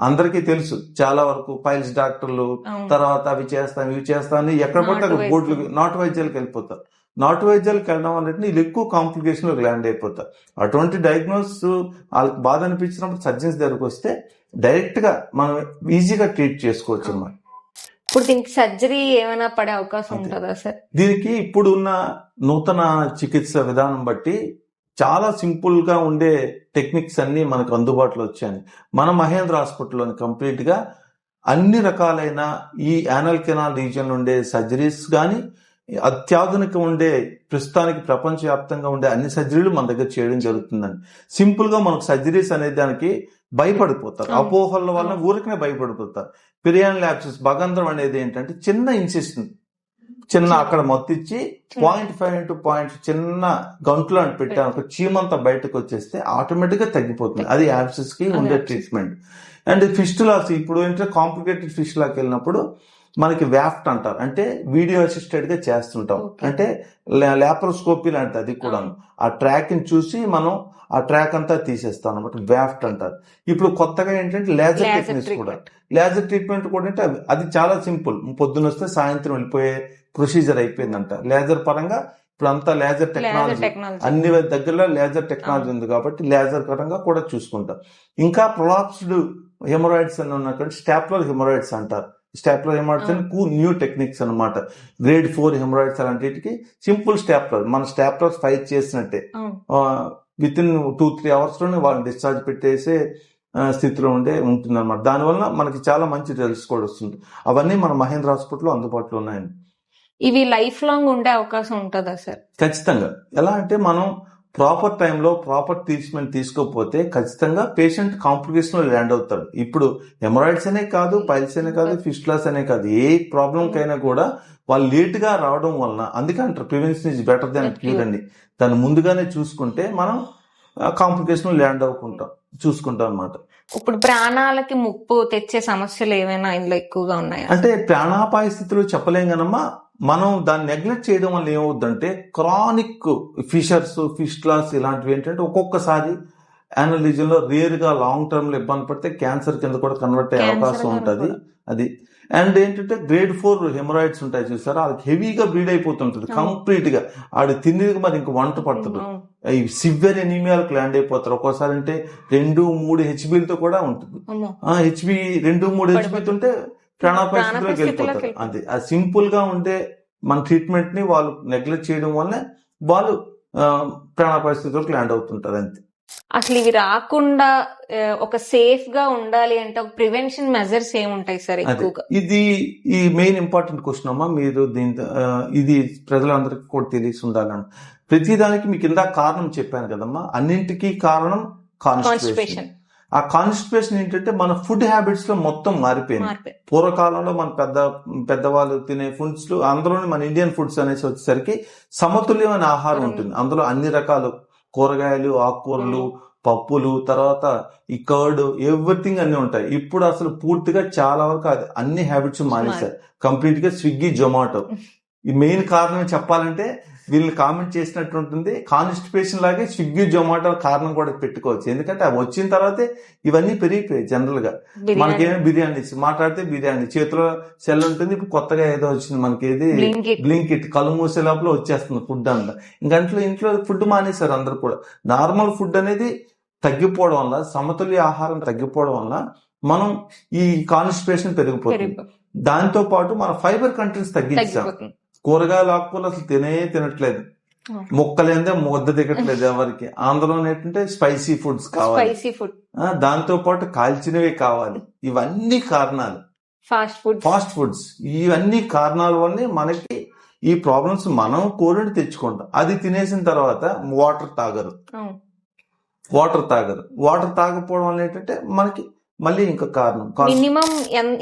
అందరికీ తెలుసు. చాలా వరకు పైల్స్ డాక్టర్లు. తర్వాత అవి చేస్తాం ఇవి చేస్తాం అని ఎక్కడ పడితే బోర్డులు. నాటు వైద్యాలకు వెళ్ళిపోతారు. నాటు వైద్యాలకు వెళ్ళడం అనేది వీళ్ళు ఎక్కువ కాంప్లికేషన్లో ల్యాండ్ అయిపోతారు అటువంటి డయాగ్నోస్ వాళ్ళకి బాధ అనిపించినప్పుడు సర్జన్స్ దగ్గరకు వస్తే డైరెక్ట్గా మనం ఈజీగా ట్రీట్ చేసుకోవచ్చు అన్నమాట. ఇప్పుడు దీనికి సర్జరీ ఏమైనా పడే అవకాశం. ఉంటుందా సార్? దీనికి ఇప్పుడు ఉన్న నూతన చికిత్స విధానం బట్టి చాలా సింపుల్గా ఉండే టెక్నిక్స్ అన్ని మనకు అందుబాటులో వచ్చాయి. మన మహేంద్ర హాస్పిటల్లోని కంప్లీట్గా అన్ని రకాలైన ఈ యానల్ కెనాల్ రీజియన్ ఉండే సర్జరీస్ కానీ అత్యాధునిక ఉండే ప్రస్తుతానికి ప్రపంచవ్యాప్తంగా ఉండే అన్ని సర్జరీలు మన దగ్గర చేయడం జరుగుతుందండి. సింపుల్గా మనకు సర్జరీస్ అనే దానికి భయపడిపోతారు. అపోహల వల్ల. ఊరికనే భయపడిపోతారు పిరియాన్ ల్యాప్సెస్ భగంధ్రం అనేది ఏంటంటే చిన్న ఇన్సిషన్ చిన్న. అక్కడ మొత్తిచ్చి పాయింట్ ఫైవ్ ఇంటూ పాయింట్ చిన్న గంటలు అని పెట్టాను చీమంతా బయటకు వచ్చేస్తే ఆటోమేటిక్గా తగ్గిపోతుంది అది యాప్సెస్కి ఉండే. ట్రీట్మెంట్ అండ్ ఫిస్టులాస్ ఇప్పుడు ఏంటంటే కాంప్లికేటెడ్ ఫిస్టులాకి వెళ్ళినప్పుడు మనకి వ్యాఫ్ట్ అంటారు అంటే వీడియో అసిస్టెడ్గా చేస్తుంటాం. అంటే లాప్రోస్కోపీ లాంటిది అది కూడా. ఆ ట్రాక్ని చూసి మనం ఆ ట్రాక్ అంతా తీసేస్తాం అనమాట వ్యాఫ్ట్ అంటారు. ఇప్పుడు కొత్తగా ఏంటంటే లేజర్ టెక్నిక్స్ కూడా. లేజర్ ట్రీట్మెంట్ కూడా అంటే అది- చాలా సింపుల్. పొద్దున వస్తే సాయంత్రం వెళ్ళిపోయే ప్రొసీజర్ అయిపోయిందంట. లేజర్ పరంగా ఇప్పుడు అంతా లేజర్ టెక్నాలజీ. అన్ని దగ్గరలో లేజర్ టెక్నాలజీ ఉంది కాబట్టి లేజర్ పరంగా కూడా చూసుకుంటాం. ఇంకా ప్రొలాప్స్డ్ హెమరాయిడ్స్ అని ఉన్నటువంటి స్టాప్లర్ హెమరాయిడ్స్ అంటారు. స్టాప్లర్ హెమరాయిడ్స్ అని కూ న్యూ టెక్నిక్స్ అన్నమాట. గ్రేడ్ ఫోర్ హెమరాయిడ్స్ అలాంటికి సింపుల్ స్టాప్లర్. మన స్టాప్లర్ ఫైట్ చేసినట్టే. విత్ ఇన్ టూ త్రీ అవర్స్లోనే వాళ్ళని డిశ్చార్జ్ పెట్టేసే స్థితిలో ఉండే ఉంటుంది అనమాట దానివల్ల మనకి చాలా మంచి రిజల్ట్స్ కూడా వస్తుంది. అవన్నీ మన మహేంద్ర హాస్పిటల్లో అందుబాటులో ఉన్నాయండి. ఇవి లైఫ్ లాంగ్ ఉండే అవకాశం ఉంటుందా సార్? ఖచ్చితంగా. ఎలా అంటే మనం ప్రాపర్ టైంలో ప్రాపర్ ట్రీట్మెంట్ తీసుకోకపోతే ఖచ్చితంగా పేషెంట్ కాంప్లికేషన్లో ల్యాండ్ అవుతాడు. ఇప్పుడు హెమరాయిడ్స్ అనే కాదు పైల్స్ అనే కాదు ఫిస్టులాస్ అనే కాదు ఏ ప్రాబ్లం కైనా కూడా వాళ్ళు లేట్గా రావడం వలన అందుకే అంటారు prevention is better than cure అని దాన్ని ముందుగానే చూసుకుంటే మనం కాంప్లికేషన్ ల్యాండ్ అవ్వకుంటాం చూసుకుంటాం అన్నమాట. ఇప్పుడు ప్రాణాలకి ముప్పు తెచ్చే సమస్యలు ఏమైనా ఇందులో ఎక్కువగా ఉన్నాయా? అంటే ప్రాణాపాయ స్థితిలో చెప్పలేం కనమ్మా. మనం దాన్ని నెగ్లెక్ట్ చేయడం వల్ల ఏమవుద్దంటే క్రానిక్ ఫిషర్స్ ఫిస్ట్లాస్ ఇలాంటివి ఏంటంటే ఒక్కొక్కసారి యానలిజన్లో రేర్గా లాంగ్ టర్మ్లో ఇబ్బంది పడితే క్యాన్సర్ కింద కూడా కన్వర్ట్ అయ్యే అవకాశం ఉంటది. అది అండ్ ఏంటంటే గ్రేడ్ ఫోర్ హెమరాయిడ్స్ ఉంటాయి చూసారా అది హెవీగా బ్రీడ్ అయిపోతుంటది. కంప్లీట్గా ఆడు తినేది మరి ఇంక వంట పడుతుంది. ఈ సివియర్ ఎనీమియాలకు ల్యాండ్ అయిపోతారు ఒక్కోసారి అంటే రెండు మూడు హెచ్బీలతో కూడా ఉంటుంది హెచ్బి రెండు మూడు హెచ్బి పడిపోతుంది. ఉంటే ప్రాణాపాయ ప్రాణాపాయ స్థితిలోకి స్థితిలోకి వెళ్ళిపోతారు. అంతే ఆ సింపుల్గా ఉండే మన ట్రీట్మెంట్ని వాళ్ళు నెగ్లెక్ట్ చేయడం వల్ల వాళ్ళు ఆ, ప్రాణాపాయ స్థితిలోకి ల్యాండ్ అవుతుంటారు అంతే అసలు ఇవి రాకుండా ఒక సేఫ్గా ఉండాలి అంటే ఒక ప్రివెన్షన్ మెజర్స్ ఏముంటాయి సార్ ఎక్కువగా? ఇది ఈ మెయిన్ ఇంపార్టెంట్ క్వశ్చన్ అమ్మా. మీరు దీంతో ఆ, ఇది ప్రజలందరికీ కూడా తెలిసి ఉండాలని. ప్రతిదానికి మీకు ఇందాక కారణం చెప్పాను కదమ్మా. అన్నింటికీ కారణం కాన్స్టిపేషన్ ఆ కాన్స్టిపేషన్ ఏంటంటే మన ఫుడ్ హ్యాబిట్స్లో మొత్తం మారిపోయింది. మార్పే పూర్వకాలంలో మన పెద్ద పెద్దవాళ్ళు తినే ఫుడ్స్లో అందులోనే మన ఇండియన్ ఫుడ్స్ అనేసి వచ్చేసరికి సమతుల్యమైన ఆహారం ఉంటుంది. అందులో అన్ని రకాలు కూరగాయలు ఆకుకూరలు పప్పులు తర్వాత ఈ కర్డ్ ఎవ్రీథింగ్ అన్ని ఉంటాయి. ఇప్పుడు అసలు పూర్తిగా చాలా వరకు అది అన్ని హ్యాబిట్స్ మానేశారు. కంప్లీట్గా స్విగ్గీ జొమాటో. ఈ మెయిన్ కారణం చెప్పాలంటే వీళ్ళని కామెంట్ చేసినట్టు ఉంటుంది. కాన్స్టిపేషన్ లాగే స్విగ్గీ జొమాటో కారణం కూడా పెట్టుకోవచ్చు. ఎందుకంటే అవి వచ్చిన తర్వాతే ఇవన్నీ పెరిగిపోయాయి జనరల్గా మనకేమో బిర్యానీ మాట్లాడితే బిర్యానీ. చేతిలో సెల్ ఉంటుంది. ఇప్పుడు కొత్తగా ఏదో వచ్చింది మనకి ఏది. బ్లింకిట్ కళ్ళు మూసే లోపల వచ్చేస్తుంది ఫుడ్ అంతా. ఇంకంట్లో ఇంట్లో ఫుడ్ మానేశారు అందరు కూడా. నార్మల్ ఫుడ్ అనేది తగ్గిపోవడం వల్ల సమతుల్య ఆహారం తగ్గిపోవడం వల్ల మనం ఈ కాన్స్టిపేషన్ పెరిగిపోతుంది. పెరిగిపో- దాంతో పాటు మన ఫైబర్ కంటెంట్స్ తగ్గించాం. కూరగాయలు ఆకుకూరలు అసలు తినే తినట్లేదు. ముక్కలేందే ముద్ద దిగట్లేదు ఎవరికి. అందులో ఏంటంటే స్పైసీ ఫుడ్స్ కావాలి. Spicy food. ఆ, దాంతో పాటు కాల్చినవి కావాలి. ఇవన్నీ కారణాలు. Fast food fast foods. ఇవన్నీ కారణాల వల్లే మనకి ఈ ప్రాబ్లమ్స్ మనం కోరిని తెచ్చుకుంటాం. అది తినేసిన తర్వాత వాటర్ తాగరు. వాటర్ తాగరు. వాటర్ తాగకపోవడం వల్ల ఏంటంటే మనకి మళ్ళీ ఇంకో కారణం. మినిమం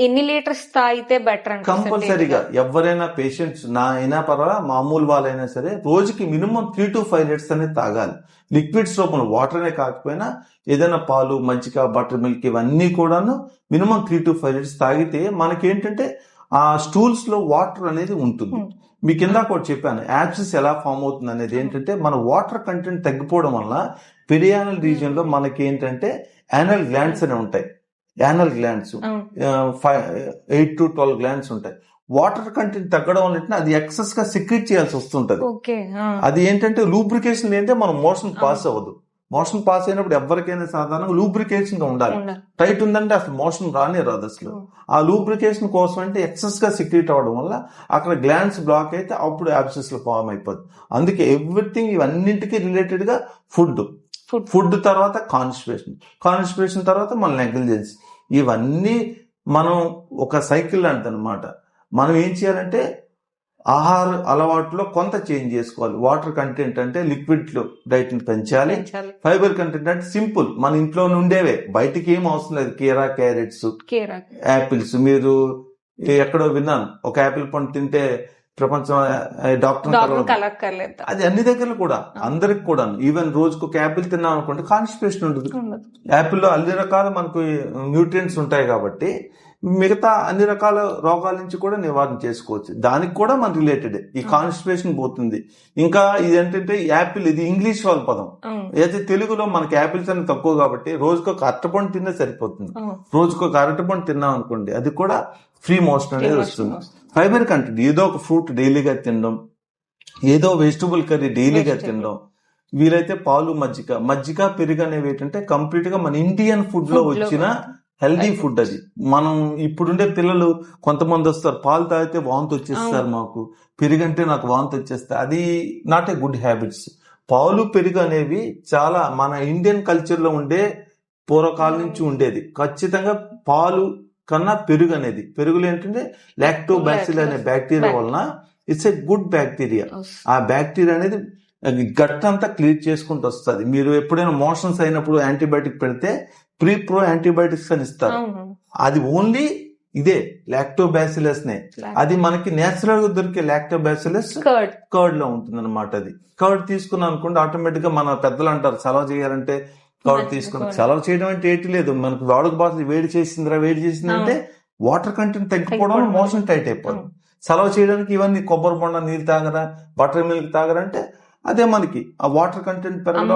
ఎన్ని లీటర్స్ తాగితే బెటర్ కంపల్సరీగా ఎవరైనా పేషెంట్స్ నా అయినా పర్వాలా మామూలు వాళ్ళైనా సరే రోజుకి minimum three to five litres అనేది తాగాలి. లిక్విడ్స్ రూపంలో వాటర్నే కాకపోయినా ఏదైనా పాలు మజ్జిగ బటర్ మిల్క్ ఇవన్నీ కూడాను minimum three to five litres తాగితే మనకేంటంటే ఆ స్టూల్స్లో వాటర్ అనేది ఉంటుంది. మీకు ఇందాక ఒకటి చెప్పాను యాప్సిస్ ఎలా ఫామ్ అవుతుంది అనేది ఏంటంటే మన వాటర్ కంటెంట్ తగ్గిపోవడం వల్ల పెరియానల్ రీజియన్లో మనకి ఏంటంటే యానల్ గ్లాండ్స్ అని ఉంటాయి. Anal glands five eight to twelve glands ఉంటాయి. వాటర్ కంటెంట్ తగ్గడం వల్ల అది ఎక్సెస్గా సిక్రెట్ చేయాల్సి వస్తుంటది. అది ఏంటంటే లూబ్రికేషన్ ఏంటంటే మన మోషన్ పాస్ అవ్వదు. మోషన్ పాస్ అయినప్పుడు ఎవరికైనా సాధారణంగా లూబ్రికేషన్గా ఉండాలి. టైట్ ఉందంటే అసలు మోషన్ రానే రాదు అసలు. ఆ లూబ్రికేషన్ కోసం అంటే ఎక్సెస్గా సిక్రెట్ అవ్వడం వల్ల అక్కడ గ్లాండ్స్ బ్లాక్ అయితే అప్పుడు యాబ్సెస్లో ఫామ్ అయిపోద్ది అందుకే ఎవ్రీథింగ్ ఇవన్నింటికి రిలేటెడ్గా ఫుడ్ ఫుడ్ ఫుడ్ తర్వాత కాన్స్టిపేషన్ కాన్స్టిపేషన్ తర్వాత మన నెగ్లిజెన్స్ ఇవన్నీ మనం ఒక సైకిల్ అనమాట మనం ఏం చేయాలంటే ఆహార అలవాట్లో కొంత చేంజ్ చేసుకోవాలి. వాటర్ కంటెంట్ అంటే లిక్విడ్ డైట్ని పెంచాలి. ఫైబర్ కంటెంట్ అంటే సింపుల్. మన ఇంట్లో ఉండేవే బయటికి ఏం అవసరం లేదు. కీరా క్యారెట్స్ యాపిల్స్. మీరు ఎక్కడో విన్నాను. ఒక యాపిల్ పండు తింటే ప్రపంచం డాక్టర్ అది అన్ని దగ్గర కూడా అందరికి కూడా ఈవెన్ రోజుకు ఒక యాపిల్ తిన్నాం అనుకోండి కాన్స్టిపేషన్ ఉంటుంది. యాపిల్లో అన్ని రకాల మనకు న్యూట్రియంట్స్ ఉంటాయి కాబట్టి మిగతా అన్ని రకాల రోగాల నుంచి కూడా నివారణ చేసుకోవచ్చు. దానికి కూడా మన రిలేటెడ్ ఈ కాన్స్టిపేషన్ పోతుంది. ఇంకా ఇది ఏంటంటే యాపిల్ ఇది ఇంగ్లీష్ వాళ్ళ పదం. అయితే తెలుగులో మనకి యాపిల్స్ అనేది తక్కువ కాబట్టి రోజుకు ఒక అరటిపండు తిన్నా సరిపోతుంది. రోజుకు ఒక అరటిపండు తిన్నాం అనుకోండి అది కూడా ఫ్రీ మోషన్ అనేది వస్తుంది. ఫైబర్ కంటెంట్ ఏదో ఒక ఫ్రూట్ డైలీగా తినడం ఏదో వెజిటబుల్ కర్రీ డైలీగా. తినడం వీలైతే పాలు మజ్జిగ. మజ్జిగ పెరుగు అనేవి ఏంటంటే కంప్లీట్గా మన ఇండియన్ ఫుడ్లో వచ్చిన హెల్దీ ఫుడ్ అది. మనం ఇప్పుడుండే పిల్లలు కొంతమంది వస్తారు పాలు తాగితే వాంతి వచ్చేస్తారు. మాకు. పెరుగు అంటే నాకు వాంతి వచ్చేస్తాయి అది నాట్ ఏ గుడ్ హ్యాబిట్స్ పాలు పెరుగు అనేవి చాలా మన ఇండియన్ కల్చర్లో ఉండే పూర్వకాలం నుంచి ఉండేది. ఖచ్చితంగా పాలు కన్నా పెరుగు అనేది. పెరుగులో ఏంటంటే లాక్టోబాసిల్ అనే బ్యాక్టీరియా వలన ఇట్స్ ఏ గుడ్ బ్యాక్టీరియా ఆ బ్యాక్టీరియా అనేది గట్ అంతా క్లియర్ చేసుకుంటూ వస్తుంది. మీరు ఎప్పుడైనా మోషన్స్ అయినప్పుడు యాంటీబయాటిక్ పెడితే ప్రీ ప్రో యాంటీబయాటిక్స్ అని ఇస్తారు. అది ఓన్లీ ఇదే లాక్టోబాసిలస్ నే అది మనకి నేచురల్గా దొరికే లాక్టోబాసిలస్ కర్డ్ కర్డ్లో ఉంటుంది అనమాట అది కర్డ్ తీసుకున్నాం అనుకోండి ఆటోమేటిక్గా మన పెద్దలు అంటారు సెలవు చేయాలంటే కర్డ్ మంచిది తీసుకుని curd. సెలవు చేయడం అంటే ఏంటి లేదు మనకి వాడుక బాధ వేడి చేసిందిరా వేడి చేసిందంటే వాటర్ కంటెంట్ తగ్గిపోవడం తగ్గిపోవడం. మోషన్ టైట్ అయిపోతుంది సెలవు చేయడానికి ఇవన్నీ కొబ్బరి బొండ నీళ్ళు తాగరా బటర్ మిల్క్ తాగరా అంటే అదే మనకి ఆ వాటర్ కంటెంట్ పెరగడం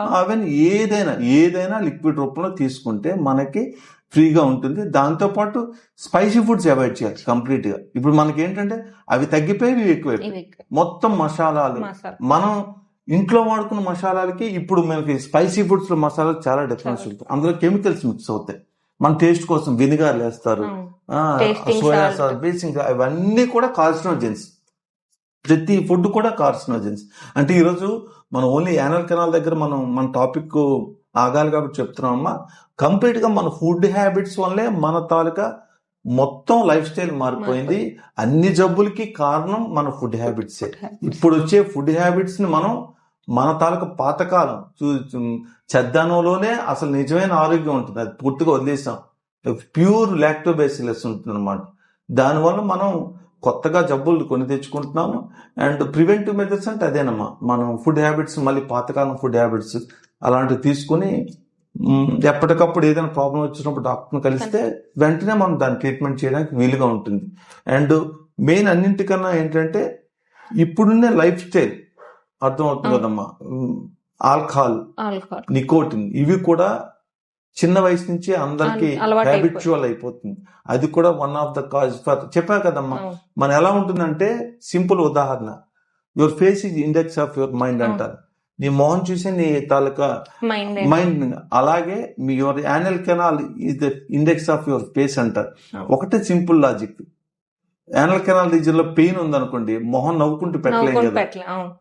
అవన్నీ ఏదైనా ఏదైనా లిక్విడ్ రూపంలో తీసుకుంటే మనకి ఫ్రీగా ఉంటుంది. దాంతో పాటు స్పైసీ ఫుడ్స్ అవాయిడ్ చేయాలి కంప్లీట్గా ఇప్పుడు మనకి ఏంటంటే అవి తగ్గిపోయి ఇవి ఎక్కువైపోయి ఇవి మొత్తం మసాలాలు. మసాలా. మనం ఇంట్లో వాడుకున్న మసాలాలకి ఇప్పుడు మనకి స్పైసీ ఫుడ్స్లో మసాలా చాలా డిఫరెన్స్. ఉంటుంది. అందులో కెమికల్స్ మిక్స్ అవుతాయి. మన టేస్ట్ కోసం వినిగార్ వేస్తారు సోయా. సాస్ బేసిక్ అవన్నీ కూడా కార్సినోజెన్స్ ప్రతి ఫుడ్ కూడా కార్సినోజెన్స్. అంటే ఈరోజు మనం ఓన్లీ యానల్ కెనాల్ దగ్గర మనం మన టాపిక్ ఆగాలి కాబట్టి చెప్తున్నామమ్మా. కంప్లీట్గా మన ఫుడ్ హ్యాబిట్స్ వల్లే మన తాలూకా మొత్తం లైఫ్ స్టైల్ మారిపోయింది. అన్ని జబ్బులకి కారణం మన ఫుడ్ హ్యాబిట్సే. ఇప్పుడు వచ్చే ఫుడ్ హ్యాబిట్స్ని మనం మన తాలూకా పాతకాలం చెద్దనంలోనే అసలు నిజమైన ఆరోగ్యం ఉంటుంది. అది పూర్తిగా వదిలేసాం. ప్యూర్ లాక్టోబేసిలస్ ఉంటుంది అనమాట దానివల్ల మనం కొత్తగా జబ్బులు కొని తెచ్చుకుంటున్నాము. అండ్ ప్రివెంటివ్ మెథడ్స్ అంటే అదేనమ్మా. మనం ఫుడ్ హ్యాబిట్స్ మళ్ళీ పాతకాలం ఫుడ్ హ్యాబిట్స్ అలాంటివి తీసుకుని ఎప్పటికప్పుడు ఏదైనా ప్రాబ్లం వచ్చినప్పుడు డాక్టర్ని కలిస్తే వెంటనే మనం దాన్ని ట్రీట్మెంట్ చేయడానికి వీలుగా ఉంటుంది. అండ్ మెయిన్ అన్నింటికన్నా ఏంటంటే ఇప్పుడున్న లైఫ్ స్టైల్. అర్థమవుతుంది కదమ్మా. Alcohol alcohol. నికోటిన్. ఇవి కూడా చిన్న వయసు నుంచి అందరికి హ్యాబిచువల్ అయిపోతుంది. అది కూడా one of the cause for చెప్పా కదమ్మా. మన ఎలా ఉంటుందంటే సింపుల్ ఉదాహరణ. Your face is index of your mind. అంటారు. నీ మోహన్ చూసి నీ తాలూకా మైండ్ అలాగే మీ your anal canal is the index of your face అంటారు. ఒకటే సింపుల్ లాజిక్ యానల్ కెనాల్ రీజన్లో పెయిన్ ఉందనుకోండి మొహం నవ్వుకుంటూ పెట్టలేం నవ్వుకొని కదా.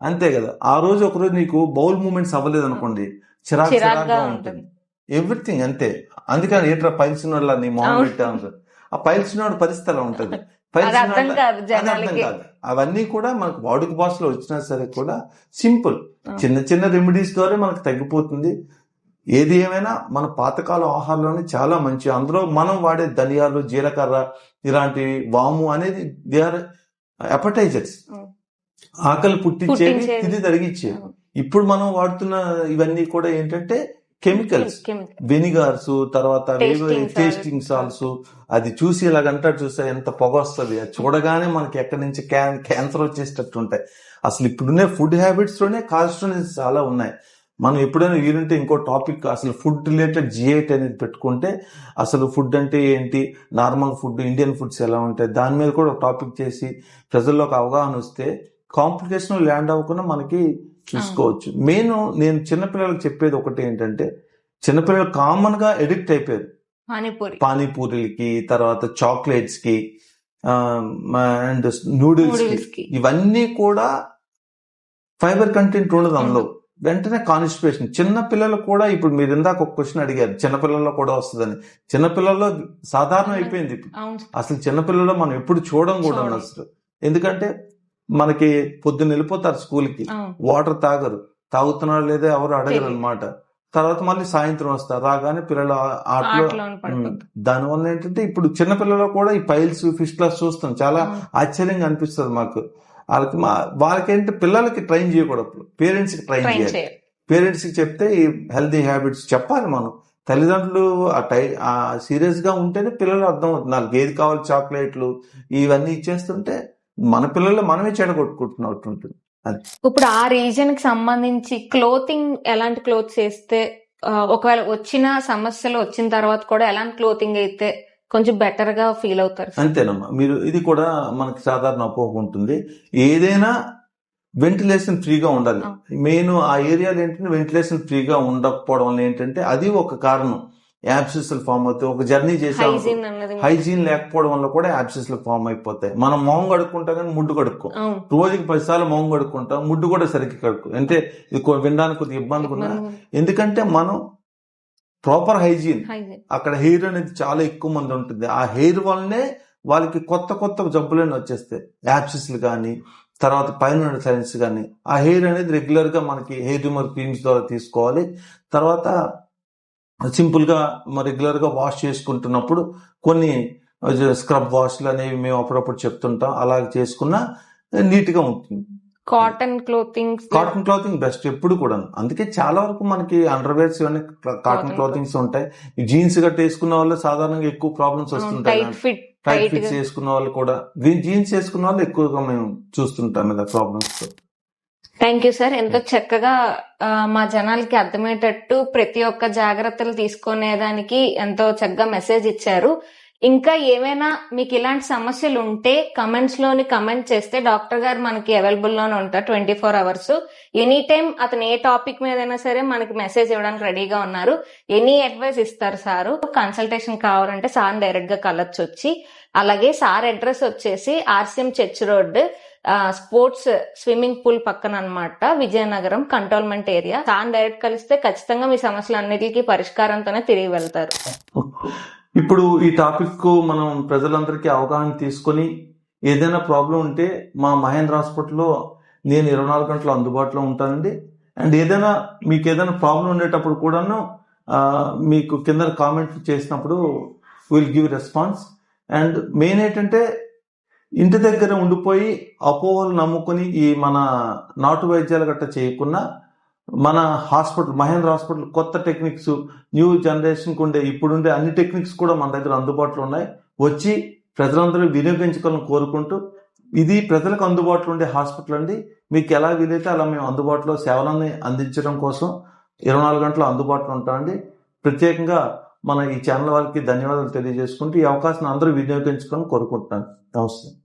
అంతే కదా. ఆ రోజు ఒక రోజు నీకు బౌల్ మూమెంట్స్ అవ్వలేదు అనుకోండి చిరాకు చిరాగ్గా ఉంటుంది. ఎవ్రీథింగ్ అంతే. అందుకని ఏంట్రా పైల్స్ వాళ్ళ నీ మొహం. పెట్టాను ఆ పైల్స్ వాడు పరిస్థితి అలా ఉంటది. అర్థం కాదు అవన్నీ కూడా మనకు వాడుక భాషలో వచ్చినా సరే కూడా సింపుల్. చిన్న చిన్న రెమెడీస్ ద్వారా మనకు తగ్గిపోతుంది. ఏది ఏమైనా మన పాతకాల ఆహారంలోనే చాలా మంచి అందులో మనం వాడే ధనియాలు జీలకర్ర ఇలాంటివి వాము అనేది దే ఆర్ అపటైజర్స్. ఆకలి పుట్టించేవి తరిగిచ్చేవి అవును. ఇప్పుడు మనం వాడుతున్న ఇవన్నీ కూడా ఏంటంటే కెమికల్స్ కెమికల్ వెనిగార్స్ తర్వాత. టేస్టింగ్ సాల్స్ అది చూసి ఇలాగంటా చూస్తే ఎంత పొగ వస్తుంది. అది చూడగానే మనకి ఎక్కడి నుంచి క్యాన్ క్యాన్సర్ వచ్చేటట్టు ఉంటాయి. అసలు ఇప్పుడున్న ఫుడ్ హ్యాబిట్స్లోనే కాల్స్ట్రోనెస్ చాలా ఉన్నాయి. మనం ఎప్పుడైనా వీలుంటే ఇంకో టాపిక్ అసలు ఫుడ్ రిలేటెడ్ జిఐట్ అనేది పెట్టుకుంటే అసలు ఫుడ్ అంటే ఏంటి? నార్మల్ ఫుడ్ ఇండియన్ ఫుడ్స్ ఎలా ఉంటాయి? దాని మీద కూడా ఒక టాపిక్ చేసి ప్రజల్లోకి అవగాహన వస్తే కాంప్లికేషన్ ల్యాండ్ అవ్వకుండా మనకి చూసుకోవచ్చు. మెయిన్ నేను చిన్నపిల్లలకు చెప్పేది ఒకటి ఏంటంటే చిన్నపిల్లలు కామన్గా ఎడిక్ట్ అయిపోయారు. పానీపూరి. పానీపూరీలకి తర్వాత చాక్లెట్స్కి అండ్ నూడిల్స్కి ఇవన్నీ కూడా ఫైబర్ కంటెంట్ ఉండదు అందులో. వెంటనే కాన్స్టిపేషన్. చిన్న పిల్లలు కూడా ఇప్పుడు మీరు ఇందాక ఒక క్వశ్చన్ అడిగారు. చిన్నపిల్లల్లో కూడా వస్తుందని. చిన్నపిల్లల్లో సాధారణ అయిపోయింది అసలు చిన్నపిల్లల్లో మనం ఎప్పుడు చూడం కూడా. అసలు. ఎందుకంటే మనకి పొద్దున్న వెళ్ళిపోతారు స్కూల్కి. వాటర్ తాగరు. తాగుతున్నారో లేదో ఎవరు అడగరు. అనమాట తర్వాత మళ్ళీ సాయంత్రం వస్తారు. రాగానే పిల్లలు ఆటలో. దానివల్ల ఏంటంటే ఇప్పుడు చిన్న పిల్లలు కూడా ఈ పైల్స్ ఫిస్టులాస్ చూస్తాం. చాలా. ఆశ్చర్యంగా అనిపిస్తుంది మాకు. వాళ్ళకి మా వాళ్ళకేంటి పిల్లలకి ట్రైన్ చేయకూడదు పేరెంట్స్కి ట్రైన్ చేయాలి. పేరెంట్స్కి చెప్తే ఈ హెల్తీ హ్యాబిట్స్ చెప్పాలి మనం. తల్లిదండ్రులు ఆ టై ఆ సీరియస్గా ఉంటేనే పిల్లలు అర్థం అవుతుంది వాళ్ళకి ఏది కావాలి చాక్లెట్లు ఇవన్నీ ఇచ్చేస్తుంటే మన పిల్లలు మనమే చెడగొట్టుకుంటున్నట్టు ఉంటుంది ఇప్పుడు ఆ రీజన్కి సంబంధించి క్లోతింగ్ ఎలాంటి క్లోత్స్ వేస్తే ఒకవేళ వచ్చిన సమస్యలు వచ్చిన తర్వాత కూడా ఎలాంటి క్లోతింగ్ అయితే కొంచెం బెటర్గా ఫీల్ అవుతారు? అంతేనమ్మా. మీరు ఇది కూడా మనకి సాధారణ అపోహ ఉంటుంది. ఏదైనా వెంటిలేషన్ ఫ్రీగా ఉండాలి. మెయిన్ ఆ ఏరియాలో ఏంటంటే వెంటిలేషన్ ఫ్రీగా ఉండకపోవడం వల్ల ఏంటంటే అది ఒక కారణం. యాబ్సిస్ ఫామ్ అవుతాయి. ఒక జర్నీ చేసే హైజీన్ లేకపోవడం వల్ల కూడా యాబ్సిస్ ఫామ్ అయిపోతాయి. మనం మొహం కడుక్కుంటాం కానీ ముడ్డు కడుక్కో. రోజుకి పదిసార్లు మొహం కడుక్కుంటాం ముడ్డు కూడా సరిగ్గా కడుక్కో. అంటే ఇది వినడానికి కొద్దిగా ఇబ్బందిగా ఉన్నా ఎందుకంటే మనం ప్రాపర్ హైజీన్ అక్కడ హెయిర్ అనేది చాలా ఎక్కువ మంది ఉంటుంది. ఆ హెయిర్ వల్లనే వాళ్ళకి కొత్త కొత్త జబ్బులన్నీ వచ్చేస్తాయి. యాప్సిస్లు కానీ తర్వాత పైన సైన్స్ కానీ. ఆ హెయిర్ అనేది రెగ్యులర్గా మనకి హెయిర్ రిమూవర్ క్రీమ్స్ ద్వారా తీసుకోవాలి. తర్వాత సింపుల్గా రెగ్యులర్గా వాష్ చేసుకుంటున్నప్పుడు కొన్ని స్క్రబ్ వాష్లు అనేవి మేము అప్పుడప్పుడు చెప్తుంటాం. అలాగే చేసుకున్నా నీట్గా ఉంటుంది. Cotton clothing cotton clothing best ఎప్పుడు కూడా అందుకే చాలా వరకు మనకి అండర్వేర్స్ ఇవన్నీ కాటన్ క్లాతింగ్స్ ఉంటాయి. జీన్స్ గట్ట వేసుకున్న వాళ్ళు సాధారణంగా ఎక్కువ ప్రాబ్లమ్స్ వస్తుంటాయి tight fit tight tight fits వేసుకున్న వాళ్ళు కూడా. జీన్స్ వేసుకున్న వాళ్ళు ఎక్కువగా మేము చూస్తుంటాం ఇలా ప్రాబ్లమ్స్ థ్యాంక్ యూ సార్ ఎంతో చక్కగా మా జనాలకి అర్థమయ్యేటట్టు ప్రతి ఒక్క జాగ్రత్తలు తీసుకునేదానికి ఎంతో చక్కగా మెసేజ్ ఇచ్చారు. ఇంకా ఏమైనా మీకు ఇలాంటి సమస్యలు ఉంటే కమెంట్స్లోని కమెంట్ చేస్తే డాక్టర్ గారు మనకి అవైలబుల్లోనే ఉంటారు twenty four hours any time అతను ఏ టాపిక్ మీదైనా సరే మనకి మెసేజ్ ఇవ్వడానికి రెడీగా ఉన్నారు. ఎనీ అడ్వైస్ ఇస్తారు సారు కన్సల్టేషన్ కావాలంటే సార్ డైరెక్ట్గా కలర్స్ వచ్చి అలాగే సార్ అడ్రస్ వచ్చేసి RCM church road sports swimming pool పక్కన అన్నమాట విజయనగరం కంటోన్మెంట్ ఏరియా. తాను డైరెక్ట్ కలిస్తే ఖచ్చితంగా మీ సమస్యలన్నిటికీ పరిష్కారంతోనే తిరిగి వెళ్తారు. ఇప్పుడు ఈ టాపిక్కు మనం ప్రజలందరికీ అవగాహన తీసుకొని ఏదైనా ప్రాబ్లం ఉంటే మా మహేంద్ర హాస్పిటల్లో నేను ఇరవై నాలుగు గంటలు అందుబాటులో ఉంటానండి. అండ్ ఏదైనా మీకు ఏదైనా ప్రాబ్లం ఉండేటప్పుడు కూడాను మీకు కింద కామెంట్ చేసినప్పుడు will give response. And main ఏంటంటే ఇంటి దగ్గర ఉండిపోయి అపోహలు నమ్ముకుని ఈ మన నాటు వైద్యాలు గట్ట చేయకుండా మన హాస్పిటల్ మహేంద్ర హాస్పిటల్ కొత్త టెక్నిక్స్ న్యూ జనరేషన్కి ఉండే ఇప్పుడుండే అన్ని టెక్నిక్స్ కూడా మన దగ్గర అందుబాటులో ఉన్నాయి. వచ్చి ప్రజలందరూ వినియోగించుకోవాలని కోరుకుంటూ ఇది ప్రజలకు అందుబాటులో ఉండే హాస్పిటల్ అండి. మీకు ఎలా వీలైతే అలా మేము అందుబాటులో సేవలని అందించడం కోసం ఇరవై నాలుగు గంటలు అందుబాటులో ఉంటామండి. ప్రత్యేకంగా మన ఈ ఛానల్ వారికి ధన్యవాదాలు తెలియజేసుకుంటూ ఈ అవకాశం అందరూ వినియోగించుకొని కోరుకుంటున్నాను. నమస్తే.